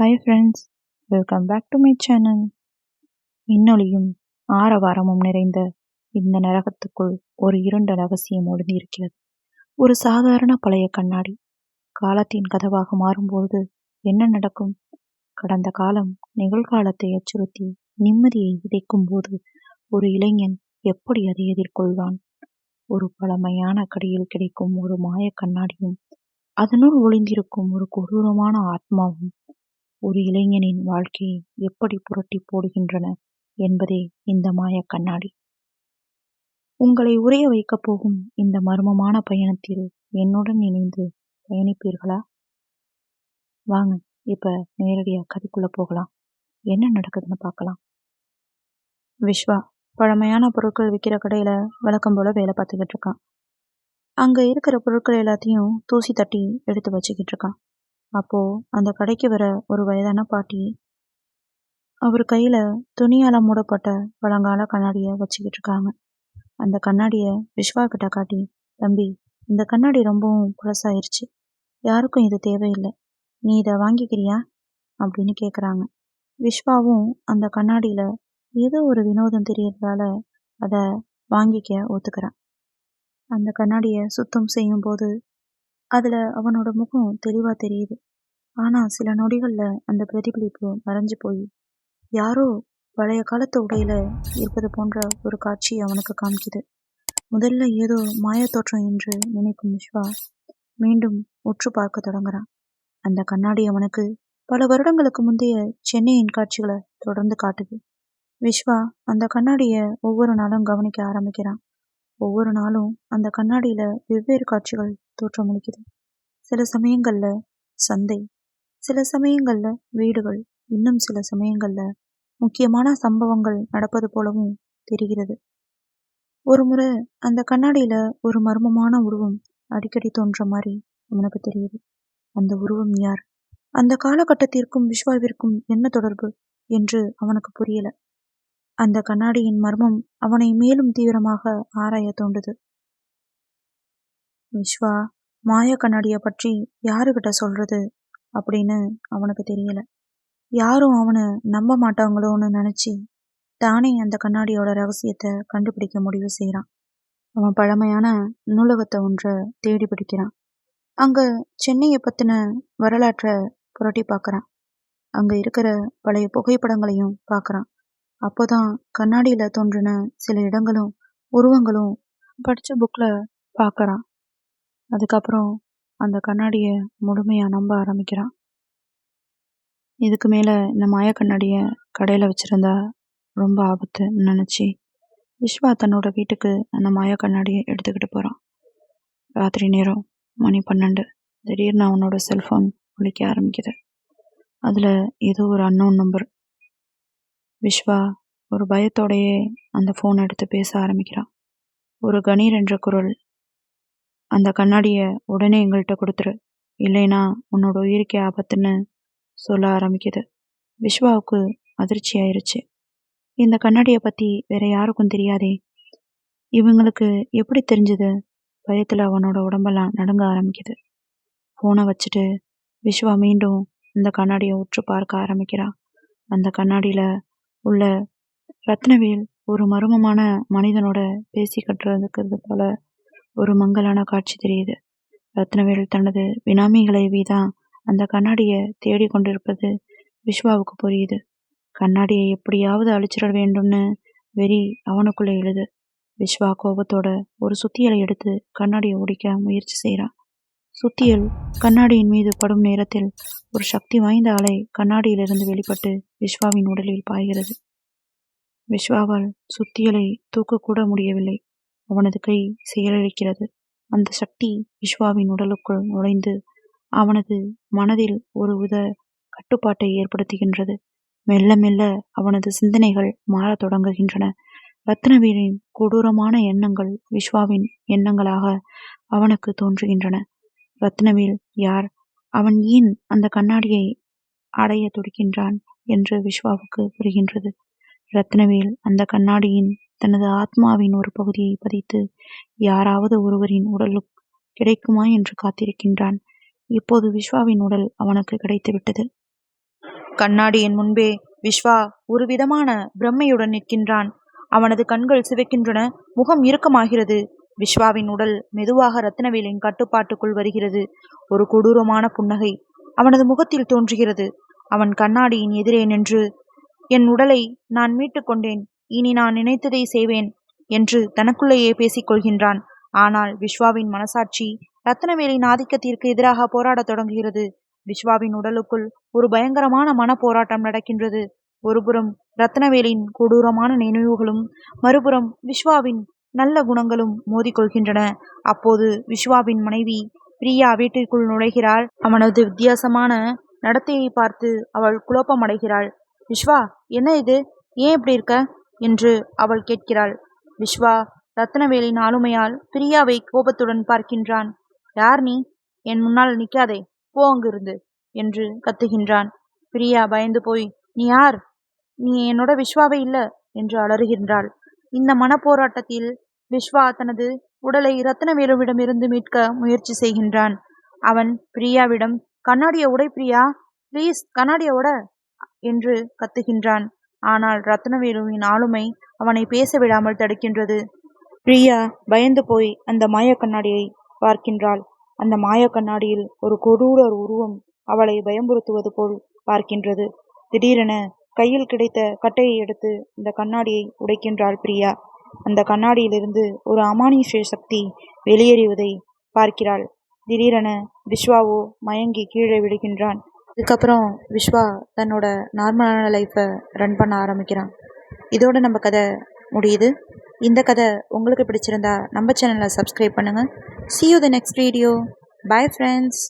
Hi friends welcome back to my channel இன்னொலியும் ஆரவாரமும் நிறைந்த இந்த நரகத்துக்குள் ஒரு இருண்ட ரகசியம் ஒளிந்து இருக்கிறது ஒரு சாதாரண பழைய கண்ணாடி. காலத்தின் கதவாக மாறும்போது என்ன நடக்கும்? கடந்த காலம் நிகழ்காலத்தை அச்சுறுத்தி நிம்மதியை விதைக்கும் போது ஒரு இளைஞன் எப்படி அதை எதிர்கொள்வான்? ஒரு பழமையான கடையில் கிடைக்கும் ஒரு மாய கண்ணாடியும் அதனுள் ஒளிந்திருக்கும் ஒரு கொடூரமான ஆத்மாவும் ஒரு இளைஞனின் வாழ்க்கையை எப்படி புரட்டி போடுகின்றன என்பதே இந்த மாய கண்ணாடி. உங்களை உரைய வைக்கப் போகும் இந்த மர்மமான பயணத்தில் என்னுடன் இணைந்து பயணிப்பீர்களா? வாங்க இப்ப நேரடியா கதைக்குள்ள போகலாம். என்ன நடக்குதுன்னு பார்க்கலாம். விஸ்வா பழமையான பொருட்கள் விற்கிற கடையில வழக்கம் போல வேலை பார்த்துக்கிட்டு இருக்கான். அங்க இருக்கிற பொருட்கள் எல்லாத்தையும் தூசி தட்டி எடுத்து வச்சுக்கிட்டு இருக்கான். அப்போ அந்த கடைக்கு வர ஒரு வயதான பாட்டி அவர் கையில துணியால மூடப்பட்ட பழங்கால கண்ணாடிய வச்சுக்கிட்டு இருக்காங்க. அந்த கண்ணாடிய விஸ்வா கிட்ட காட்டி தம்பி இந்த கண்ணாடி ரொம்பவும் பழசாயிருச்சு யாருக்கும் இது தேவையில்லை. நீ இதை வாங்கிக்கிறியா? அப்படின்னு கேக்குறாங்க. விஸ்வாவும் அந்த கண்ணாடியில ஏதோ ஒரு வினோதம் தெரியறதால அதை வாங்கிக்க ஒத்துக்கிறான் அந்த கண்ணாடிய சுத்தம் செய்யும் போது அதுல அவனோட முகம் தெளிவா தெரியுது. ஆனா சில நொடிகள்ல அந்த பிரதிபலிப்பு மறைஞ்சு போய் யாரோ பழைய காலத்து உடையில இருப்பது போன்ற ஒரு காட்சி அவனுக்கு காமிக்குது. முதல்ல ஏதோ மாய தோற்றம் என்று நினைக்கும் விஸ்வா மீண்டும் உற்று பார்க்க தொடங்குறான். அந்த கண்ணாடி அவனுக்கு பல வருடங்களுக்கு முந்தைய சென்னையின் காட்சிகளை தொடர்ந்து காட்டுது. விஸ்வா அந்த கண்ணாடிய ஒவ்வொரு நாளும் கவனிக்க ஆரம்பிக்கிறான். ஒவ்வொரு நாளும் அந்த கண்ணாடியில வெவ்வேறு காட்சிகள் தோற்றமளிக்குது சில சமயங்கள்ல சந்தை சில சமயங்களில் வீடுகள் இன்னும் சில சமயங்கள்ல முக்கியமான சம்பவங்கள் நடப்பது போலவும் தெரிகிறது. ஒரு முறை அந்த கண்ணாடியில ஒரு மர்மமான உருவம் அடிக்கடி தோன்ற மாதிரி அவனுக்கு தெரியுது. அந்த உருவம் யார்? அந்த காலகட்டத்திற்கும் விஸ்வாவிற்கும் என்ன தொடர்பு என்று அவனுக்கு புரியல. அந்த கண்ணாடியின் மர்மம் அவனை மேலும் தீவிரமாக ஆராய தோண்டுது விஸ்வா மாய கண்ணாடிய பற்றி யாருக்கிட்ட சொல்றது? அப்படின்னு அவனுக்கு தெரியல. யாரும் அவனை நம்ப மாட்டாங்களோன்னு நினச்சி தானே அந்த கண்ணாடியோட ரகசியத்தை கண்டுபிடிக்க முடிவு செய்யறான் அவன் பழமையான நூலகத்தை ஒன்றை தேடி பிடிக்கிறான். அங்க சென்னையை பத்தின வரலாற்றை புரட்டி பார்க்குறான். அங்க இருக்கிற பழைய புகைப்படங்களையும் பார்க்குறான். அப்போதான் கண்ணாடியில தோன்றின சில இடங்களும் உருவங்களும் படிச்ச புக்ல பார்க்குறான். அதுக்கப்புறம் அந்த கண்ணாடியை முழுமையாக நம்ப ஆரம்பிக்கிறான். இதுக்கு மேலே இந்த மாய கண்ணாடியை கடையில் வச்சிருந்தா ரொம்ப ஆபத்துன்னு நினச்சி விஸ்வா தன்னோட வீட்டுக்கு அந்த மாய கண்ணாடியை எடுத்துக்கிட்டு போறான். ராத்திரி நேரம் மணி பன்னெண்டு. திடீர்னு அவனோட செல்ஃபோன் ஒழிக்க ஆரம்பிக்குது. அதில் ஏதோ ஒரு அன்னோன் நம்பர் விஸ்வா ஒரு பயத்தோடையே அந்த ஃபோன் எடுத்து பேச ஆரம்பிக்கிறான். ஒரு கணீர் என்ற குரல் அந்த கண்ணாடியை உடனே எங்கள்கிட்ட கொடுத்துரு. இல்லைனா உன்னோட உயிருக்கே ஆபத்துன்னு சொல்ல ஆரம்பிக்குது. விஸ்வாவுக்கு அதிர்ச்சி ஆயிருச்சு. இந்த கண்ணாடியை பற்றி வேற யாருக்கும் தெரியாதே. இவங்களுக்கு எப்படி தெரிஞ்சது? பயத்தில் அவனோட உடம்பெல்லாம் நடுங்க ஆரம்பிக்குது. ஃபோனை வச்சுட்டு விஸ்வா மீண்டும் அந்த கண்ணாடியை உற்று பார்க்க ஆரம்பிக்கிறான் அந்த கண்ணாடியில் உள்ள ரத்னவேல் ஒரு மர்மமான மனிதனோட பேசி கட்டுறதுக்கிறது போல ஒரு மங்கலான காட்சி தெரியுது. ரத்னவேல் தனது பினாமிகளை வீதான் அந்த கண்ணாடியை தேடி கொண்டிருப்பது விஸ்வாவுக்கு புரியுது. கண்ணாடியை எப்படியாவது அழிச்சிட வேண்டும்னு வெறி அவனுக்குள்ள எழுது. விஸ்வா கோபத்தோட ஒரு சுத்தியலை எடுத்து கண்ணாடியை ஒடிக்க முயற்சி செய்கிறான் சுத்தியல் கண்ணாடியின் மீது படும் நேரத்தில் ஒரு சக்தி வாய்ந்த அலை கண்ணாடியிலிருந்து வெளிப்பட்டு விஸ்வாவின் உடலில் பாய்கிறது. விஸ்வாவால் சுத்தியலை தூக்கக்கூட முடியவில்லை. அவனது கை செயலிழக்கிறது அந்த சக்தி விஸ்வாவின் உடலுக்குள் நுழைந்து அவனது மனதில் ஒருவித கட்டுப்பாட்டை ஏற்படுத்துகின்றது. மெல்ல மெல்ல அவனது சிந்தனைகள் மாறத் தொடங்குகின்றன. ரத்னவீரின் கொடூரமான எண்ணங்கள் விஸ்வாவின் எண்ணங்களாக அவனுக்கு தோன்றுகின்றன. ரத்னவீர் யார்? அவன் ஏன் அந்த கண்ணாடியை அடைய துடிக்கின்றான்? என்று விஸ்வாவுக்கு புரிகின்றது. ரத்னவேல் அந்த கண்ணாடியின் தனது ஆத்மாவின் ஒரு பகுதியை பதித்து யாராவது ஒருவரின் உடலுக்கு கிடைக்குமா என்று காத்திருக்கின்றான். இப்போது விஸ்வாவின் உடல் அவனுக்கு கிடைத்துவிட்டது. கண்ணாடியின் முன்பே விஸ்வா ஒரு விதமான பிரம்மையுடன் நிற்கின்றான். அவனது கண்கள் சிவக்கின்றன முகம் இறுக்கமாகிறது. விஸ்வாவின் உடல் மெதுவாக ரத்னவேலின் கட்டுப்பாட்டுக்குள் வருகிறது. ஒரு கொடூரமான புன்னகை அவனது முகத்தில் தோன்றுகிறது. அவன் கண்ணாடியின் எதிரே நின்று என் உடலை நான் மீட்டுக்கொண்டேன் இனி நான் நினைத்ததை செய்வேன் என்று தனக்குள்ளேயே பேசிக்கொள்கின்றான் ஆனால் விஸ்வாவின் மனசாட்சி ரத்னவேலின் ஆதிக்கத்திற்கு எதிராக போராடத் தொடங்குகிறது. விஸ்வாவின் உடலுக்குள் ஒரு பயங்கரமான மன போராட்டம் நடக்கின்றது. ஒருபுறம் ரத்னவேலின் கொடூரமான நினைவுகளும் மறுபுறம் விஸ்வாவின் நல்ல குணங்களும் மோதிக்கொள்கின்றன. அப்போது விஸ்வாவின் மனைவி பிரியா வீட்டிற்குள் நுழைகிறாள். அவனது வித்தியாசமான நடத்தையை பார்த்து அவள் குழப்பமடைகிறாள். விஸ்வா என்ன இது? ஏன் இப்படி இருக்க? என்று அவள் கேட்கிறாள். விஸ்வா ரத்னவேலின் ஆளுமையால் பிரியாவை கோபத்துடன் பார்க்கின்றான். யார் நீ? என் முன்னால் நிற்காதே போ அங்கிருந்து என்று கத்துகின்றான். பிரியா பயந்து போய் நீ யார்? நீ என்னோட விஸ்வாவே இல்ல என்று அலறுகின்றாள். இந்த மனப்போராட்டத்தில் விஸ்வா தனது உடலை ரத்னவேலுவிடமிருந்து மீட்க முயற்சி செய்கின்றான். அவன் பிரியாவிடம் கண்ணாடிய உடை பிரியா ப்ளீஸ் கண்ணாடிய உட என்று கத்துகின்றான். ஆனால் ரத்னவேலுவின் ஆளுமை அவனை பேச விடாமல் தடுக்கின்றது. பிரியா பயந்து போய் அந்த மாய கண்ணாடியை பார்க்கின்றாள். அந்த மாய கண்ணாடியில் ஒரு கொடூரர் உருவம் அவளை பயமுறுத்துவது போல் பார்க்கின்றது. திடீரென கையில் கிடைத்த கட்டையை எடுத்து அந்த கண்ணாடியை உடைக்கின்றாள் பிரியா. அந்த கண்ணாடியிலிருந்து ஒரு அமானுஷ்ய சக்தி வெளியேறுவதை பார்க்கிறாள். திடீரென விஸ்வாவோ மயங்கி கீழே விழுகின்றான். இதுக்கப்புறம் விஸ்வா தன்னோட நார்மலான லைஃப்பை ரன் பண்ண ஆரம்பிக்கிறான். இதோட நம்ம கதை முடியுது. இந்த கதை உங்களுக்கு பிடிச்சிருந்தா நம்ம சேனலை சப்ஸ்கிரைப் பண்ணுங்கள் see you the next video bye friends